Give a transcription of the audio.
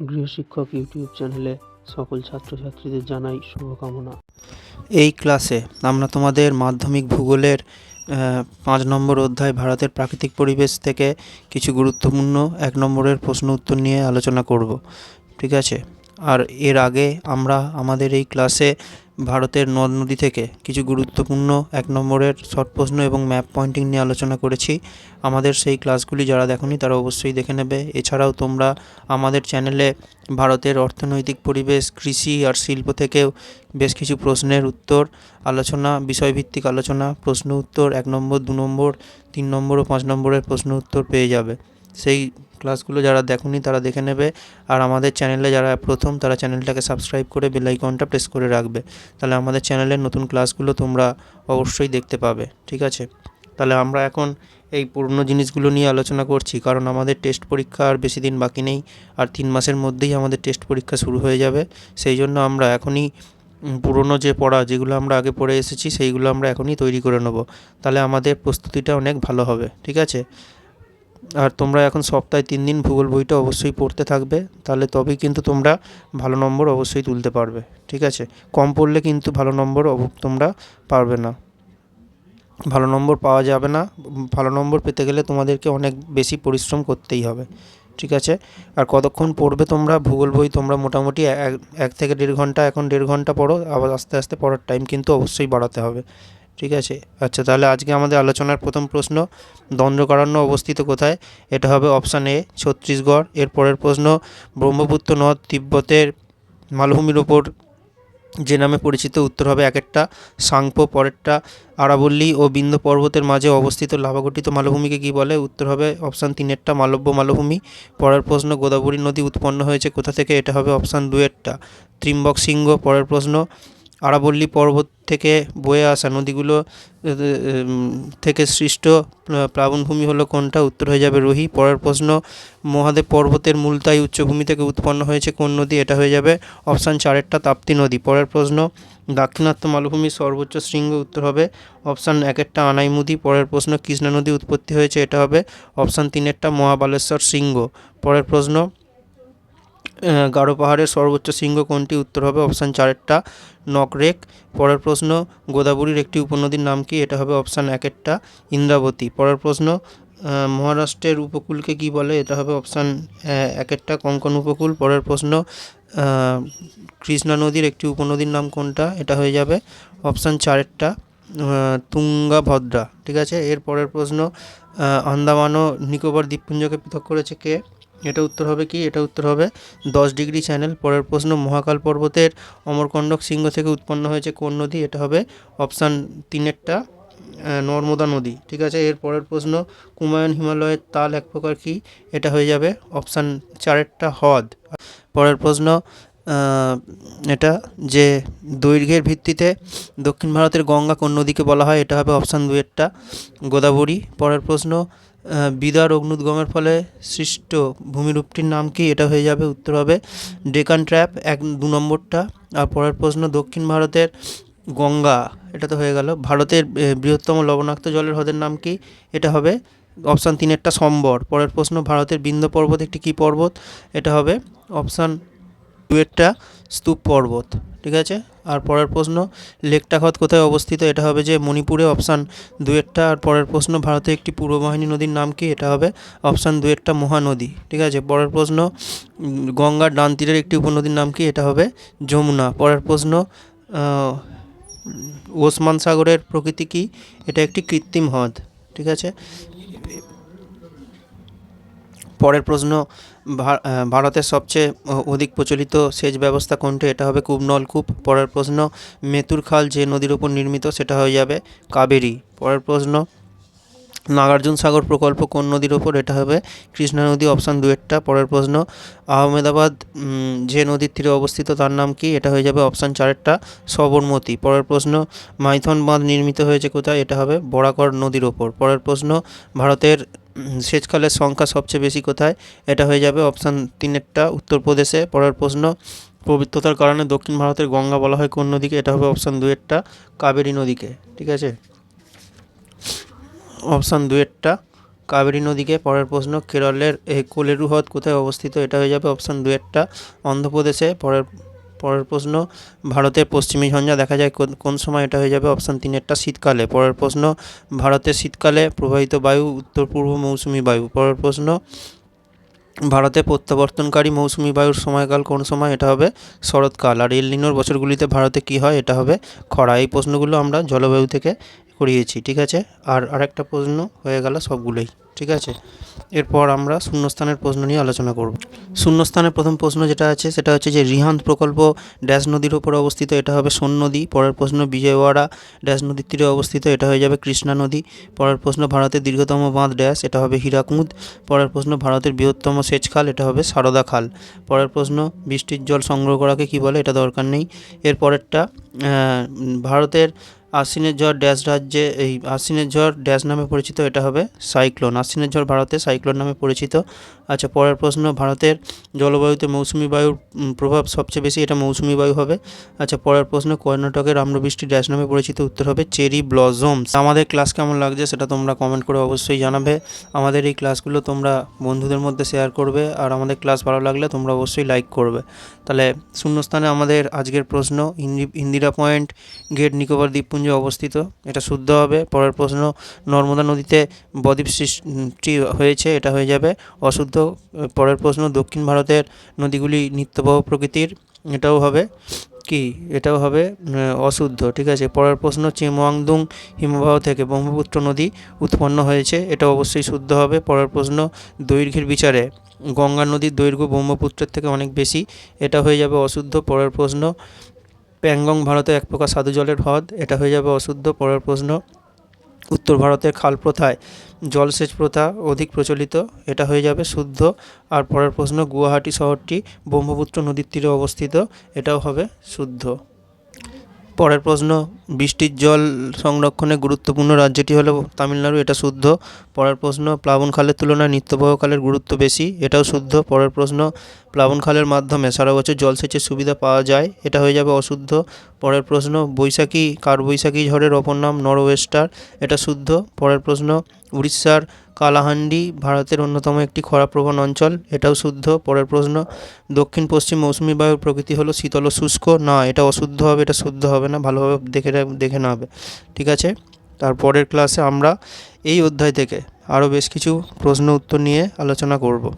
গৃহশিক্ষক YouTube চ্যানেলে সকল ছাত্রছাত্রীদের জানাই শুভকামনা। এই ক্লাসে আমরা তোমাদের মাধ্যমিক ভূগোলের পাঁচ নম্বর অধ্যায় ভারতের প্রাকৃতিক পরিবেশ থেকে কিছু গুরুত্বপূর্ণ এক নম্বরের প্রশ্ন উত্তর নিয়ে আলোচনা করব, ঠিক আছে? আর এর আগে আমরা আমাদের এই ক্লাসে ভারতের নদ নদী থেকে কিছু গুরুত্বপূর্ণ এক নম্বরের শর্ট প্রশ্ন এবং ম্যাপ পয়েন্টিং নিয়ে আলোচনা করেছি। আমাদের সেই ক্লাসগুলি যারা দেখোনি তারা অবশ্যই দেখে নেবে। এছাড়াও তোমরা আমাদের চ্যানেলে ভারতের অর্থনৈতিক পরিবেশ, কৃষি আর শিল্প থেকেও বেশ কিছু প্রশ্নের উত্তর, আলোচনা, বিষয়ভিত্তিক আলোচনা, প্রশ্ন উত্তর, এক নম্বর, দু নম্বর, তিন নম্বর ও পাঁচ নম্বরের প্রশ্ন উত্তর পেয়ে যাবে। সেই ক্লাসগুলো যারা দেখোনি তারা দেখে নেবে। আর আমাদের চ্যানেলে যারা প্রথম, তারা চ্যানেলটাকে সাবস্ক্রাইব করে বেল আইকনটা প্রেস করে রাখবে। তাহলে আমাদের চ্যানেলের নতুন ক্লাসগুলো তোমরা অবশ্যই দেখতে পাবে, ঠিক আছে? তাহলে আমরা এখন এই পুরনো জিনিসগুলো নিয়ে আলোচনা করছি, কারণ আমাদের টেস্ট পরীক্ষা আর বেশি দিন বাকি নেই, আর তিন মাসের মধ্যেই আমাদের টেস্ট পরীক্ষা শুরু হয়ে যাবে। সেই জন্য আমরা এখনই পুরনো যে পড়া, যেগুলো আমরা আগে পড়ে এসেছি, সেইগুলো আমরা এখনই তৈরি করে নেব। তাহলে আমাদের প্রস্তুতিটা অনেক ভালো হবে, ঠিক আছে? আর তোমরা এখন সপ্তাহে তিন দিন ভূগোল বইটা অবশ্যই পড়তে থাকবে, তাহলে তবেই কিন্তু তোমরা ভালো নম্বর অবশ্যই তুলতে পারবে, ঠিক আছে? কম পড়লে কিন্তু ভালো নম্বর তোমরা পারবে না। ভালো নম্বর পাওয়া যাবে না, ভালো নম্বর পেতে গেলে তোমাদেরকে অনেক বেশি পরিশ্রম করতেই হবে, ঠিক আছে? আর কতক্ষণ পড়বে তোমরা ভূগোল বই, তোমরা মোটামুটি এক থেকে দেড় ঘণ্টা, এখন দেড় ঘণ্টা পড়ো, আবার আস্তে আস্তে পড়ার টাইম কিন্তু অবশ্যই বাড়াতে হবে। ঠিক আছে? আচ্ছা তাহলে আজকে আমাদের আলোচনার প্রথম প্রশ্ন, দণ্ডকারণ্য অবস্থিত কোথায়? এটা হবে অপশান এ ছত্তিশগড়। এর পরের প্রশ্ন, ব্রহ্মপুত্র নদ তিব্বতের মালভূমির ওপর যে নামে পরিচিত, উত্তর হবে এক একটা, সাংপো পরেরটা, আরাবল্লী ও বিন্ধ্য পর্বতের মাঝে অবস্থিত লাভাগঠিত মালভূমিকে কী বলে? উত্তর হবে অপশান তিনেরটা, মালব্য মালভূমি। পরের প্রশ্ন, গোদাবরী নদী উৎপন্ন হয়েছে কোথা থেকে? এটা হবে অপশান দুয়েরটা, ত্রিম্বক সিংহ। পরের প্রশ্ন আরাবল্লী পর্বত থেকে বয়ে আসা নদীগুলো থেকে সৃষ্ট প্লাবনভূমি হলো কোনটা? উত্তর হয়ে যাবে রোহি। পরের প্রশ্ন, মহাদেব পর্বতের মূলতাই উচ্চভূমি থেকে উৎপন্ন হয়েছে কোন নদী? এটা হয়ে যাবে অপশান চারেরটা তাপ্তি নদী। পরের প্রশ্ন, দাক্ষিণাত্য মালভূমির সর্বোচ্চ শৃঙ্গ উত্তর হবে অপশান একেরটা আনাইমুদি। পরের প্রশ্ন, কৃষ্ণা নদী উৎপত্তি হয়েছে? এটা হবে অপশান তিনেরটা মহাবালেশ্বর শৃঙ্গ। পরের প্রশ্ন গারো পাহাড়ের সর্বোচ্চ শৃঙ্গ কোনটি? উত্তর হবে অপশান চারেরটা, নকরেক। পরের প্রশ্ন, গোদাবরীর একটি উপনদীর নাম কি? এটা হবে অপশান একেরটা, ইন্দ্রাবতী। পরের প্রশ্ন মহারাষ্ট্রের উপকূলকে কি বলে? এটা হবে অপশান একেরটা, কঙ্কন উপকূল। পরের প্রশ্ন কৃষ্ণা নদীর একটি উপনদীর নাম কোনটা? এটা হয়ে যাবে অপশান চারেরটা তুঙ্গাভদ্রা। ঠিক আছে? এর পরের প্রশ্ন আন্দামান ও নিকোবর দ্বীপপুঞ্জকে পৃথক করেছে কে? এটা উত্তর হবে কি? এটা উত্তর হবে দশ ডিগ্রি চ্যানেল, পরের প্রশ্ন, মহাকাল পর্বতের অমরকণ্ডক সিংহ থেকে উৎপন্ন হয়েছে কোন নদী? এটা হবে অপশান তিনেরটা নর্মদা নদী, ঠিক আছে? এর পরের প্রশ্ন, কুমায়ুন হিমালয়ের তাল এক প্রকার কি? এটা হয়ে যাবে অপশান চারেরটা, হ্রদ। পরের প্রশ্ন এটা যে দৈর্ঘ্যের ভিত্তিতে দক্ষিণ ভারতের গঙ্গা কোন নদীকে বলা হয়? এটা হবে অপশান দুয়েরটা গোদাবরী। পরের প্রশ্ন বিদার অগ্নুদ্গমের ফলে সৃষ্ট ভূমিরূপটির নাম কি? এটা হয়ে যাবে উত্তর হবে ডেকান ট্র্যাপ, এক দু নম্বরটা। আর পরের প্রশ্ন, দক্ষিণ ভারতের গঙ্গা, এটা তো হয়ে গেল। ভারতের বৃহত্তম লবণাক্ত জলের হ্রদের নাম কি? এটা হবে অপশান তিনেরটা সম্বর। পরের প্রশ্ন, ভারতের বিন্ধ্য পর্বত একটি কী পর্বত? এটা হবে অপশান দুয়েরটা স্তূপ পর্বত। ঠিক আছে? আর পরের প্রশ্ন, লেকটাখত কোথায় অবস্থিত? এটা হবে যে মণিপুরে, অপশান দুয়েরটা। আর পরের প্রশ্ন ভারতের একটি পূর্ববাহিনী নদীর নাম কি? এটা হবে অপশান দুয়েরটা, মহানদী। ঠিক আছে? পরের প্রশ্ন গঙ্গার ডান তীরের একটি উপনদীর নাম কি? এটা হবে যমুনা। পরের প্রশ্ন ওসমান সাগরের প্রকৃতি কি? এটা একটি কৃত্রিম হ্রদ। ঠিক আছে? পরের প্রশ্ন ভারতের সবচেয়ে অধিক প্রচলিত সেচ ব্যবস্থা কোনটি? এটা হবে কূপ, নলকূপ। পরের প্রশ্ন, মেতুর খাল যে নদীর উপর নির্মিত, সেটা হয়ে যাবে কাবেরী। পরের প্রশ্ন, নাগার্জুন সাগর প্রকল্প কোন নদীর ওপর এটা হবে কৃষ্ণা নদী, অপশান দুয়েরটা পরের প্রশ্ন, আহমেদাবাদ যে নদীর তীরে অবস্থিত, তার নাম কি? এটা হয়ে যাবে অপশান চারেরটা সবরমতী। পরের প্রশ্ন মাইথন বাঁধ নির্মিত হয়েছে কোথায়? এটা হবে বরাকর নদীর ওপর পরের প্রশ্ন, ভারতের উম, সেচখালের সংখ্যা সবচেয়ে বেশি কোথায়? এটা হয়ে যাবে অপশান তিনেরটা উত্তরপ্রদেশে। পরের প্রশ্ন পবিত্রতার কারণে দক্ষিণ ভারতের গঙ্গা বলা হয় কোন নদীকে? এটা হবে অপশান দুয়েরটা কাবেরী নদীকে ঠিক আছে? অপশান দুয়েরটা কাবেরী নদীকে। পরের প্রশ্ন কেরলের কোলেরু হ্রদ কোথায় অবস্থিত? এটা হয়ে যাবে অপশান দুয়েরটা অন্ধ্রপ্রদেশে। পরের পরের প্রশ্ন, ভারতের পশ্চিমী ঝঞ্ঝা দেখা যায় কোন সময় এটা হয়ে যাবে? অপশান তিনেরটা শীতকালে। পরের প্রশ্ন, ভারতের শীতকালে প্রবাহিত বায়ু, উত্তর পূর্ব মৌসুমি বায়ু। পরের প্রশ্ন, ভারতে প্রত্যাবর্তনকারী মৌসুমি বায়ুর সময়কাল কোন সময়? এটা হবে শরৎকাল। আর এল নিনোর বছরগুলিতে ভারতে কী হয়? এটা হবে খরা। এই প্রশ্নগুলো আমরা জলবায়ু থেকে করিয়েছি, ঠিক আছে? আর আরেকটা প্রশ্ন হয়ে গেল সবগুলোই, ঠিক আছে? এরপর আমরা শূন্যস্থানের প্রশ্ন নিয়ে আলোচনা করব। শূন্যস্থানের প্রথম প্রশ্ন যেটা আছে, সেটা হচ্ছে যে রিহান্দ প্রকল্প ড্যাশ নদীর ওপর অবস্থিত, এটা হবে সোন নদী। পরের প্রশ্ন, বিজয়ওয়াড়া ড্যাশ নদীর তীরে অবস্থিত, এটা হয়ে যাবে কৃষ্ণা নদী। পরের প্রশ্ন, ভারতের দীর্ঘতম বাঁধ ড্যাশ, এটা হবে হীরাকুঁদ। পরের প্রশ্ন, ভারতের বৃহত্তম সেচ খাল এটা হবে সারদা খাল। পরের প্রশ্ন, বৃষ্টির জল সংগ্রহ করাকে কী বলে, এটা দরকার নেই। এর পরেরটা ভারতের আশ্বিনের ঝড় ড্যাশ রাজ্যে, এই আশ্বিনের ঝড় ড্যাশ নামে পরিচিত এটা হবে সাইক্লোন। আশ্বিনের ঝড় ভারতে সাইক্লোন নামে পরিচিত। আচ্ছা পরের প্রশ্ন, ভারতের জলবায়ুতে মৌসুমি বায়ুর প্রভাব সবচেয়ে বেশি এটা মৌসুমি বায়ু হবে। আচ্ছা পরের প্রশ্ন, কর্ণাটকের আম্রবৃষ্টি ড্যাশ নামে পরিচিত উত্তর হবে চেরি ব্লজমস আমাদের ক্লাস কেমন লাগছে সেটা তোমরা কমেন্ট করে অবশ্যই জানাবে। আমাদের এই ক্লাসগুলো তোমরা বন্ধুদের মধ্যে শেয়ার করবে আর আমাদের ক্লাস ভালো লাগলে তোমরা অবশ্যই লাইক করবে। তাহলে শূন্যস্থানে আমাদের আজকের প্রশ্ন ইন্দি- ইন্দিরা পয়েন্ট গেট নিকোবর দ্বীপপুঞ্জে অবস্থিত। এটা শুদ্ধ হবে। পরের প্রশ্ন, নর্মদা নদীতে বদ্বীপ সৃষ্টি হয়েছে, এটা হয়ে যাবে। অশুদ্ধ পরের প্রশ্ন, দক্ষিণ ভারতের নদীগুলি নিত্যপ্রবাহ প্রকৃতির, এটাও হবে কি? এটাও হবে অশুদ্ধ, ঠিক আছে? পরের প্রশ্ন চিমওয়াংদুং হিমবাহ থেকে ব্রহ্মপুত্র নদী উৎপন্ন হয়েছে এটা অবশ্যই শুদ্ধ হবে। পরের প্রশ্ন, দৈর্ঘ্যের বিচারে, গঙ্গা নদীর দৈর্ঘ্য ব্রহ্মপুত্রের থেকে অনেক বেশি, এটা হয়ে যাবে অশুদ্ধ। পরের প্রশ্ন, প্যাংগং ভারতে এক প্রকার সাধু জলের হ্রদ, এটা হয়ে যাবে অশুদ্ধ। পরের প্রশ্ন উত্তর ভারতের খাল প্রথায় জলসেচ প্রথা অধিক প্রচলিত। এটা হয়ে যাবে শুদ্ধ। আর পরের প্রশ্ন, গুয়াহাটি শহরটি ব্রহ্মপুত্র নদীর তীরে অবস্থিত। এটাও হবে শুদ্ধ। পরের প্রশ্ন, বৃষ্টির জল সংরক্ষণে গুরুত্বপূর্ণ রাজ্যটি হলো তামিলনাড়ু, এটা শুদ্ধ। পরের প্রশ্ন, প্লাবন খালের তুলনায় নিত্যবহকালের গুরুত্ব বেশি, এটাও শুদ্ধ। পরের প্রশ্ন, প্লাবন খালের মাধ্যমে সারা বছর জলসেচের সুবিধা পাওয়া যায়, এটা হয়ে যাবে অশুদ্ধ। পরের প্রশ্ন, বৈশাখী কার বৈশাখী ঝড়ের অপর নাম নরওয়েস্টার, এটা শুদ্ধ। পরের প্রশ্ন উড়িষ্যার কালাহান্ডি ভারতের অন্যতম একটি খরাপ্রবণ অঞ্চল। এটাও শুদ্ধ। পরের প্রশ্ন, দক্ষিণ পশ্চিম মৌসুমি বায়ুর প্রকৃতি হলো শীতল শুষ্ক? না, এটা অশুদ্ধ হবে, এটা শুদ্ধ হবে না, ভালোভাবে দেখে দেখে না হবে। ঠিক আছে? তারপরের ক্লাসে আমরা এই অধ্যায় থেকে আরও বেশ কিছু প্রশ্ন উত্তর নিয়ে আলোচনা করব।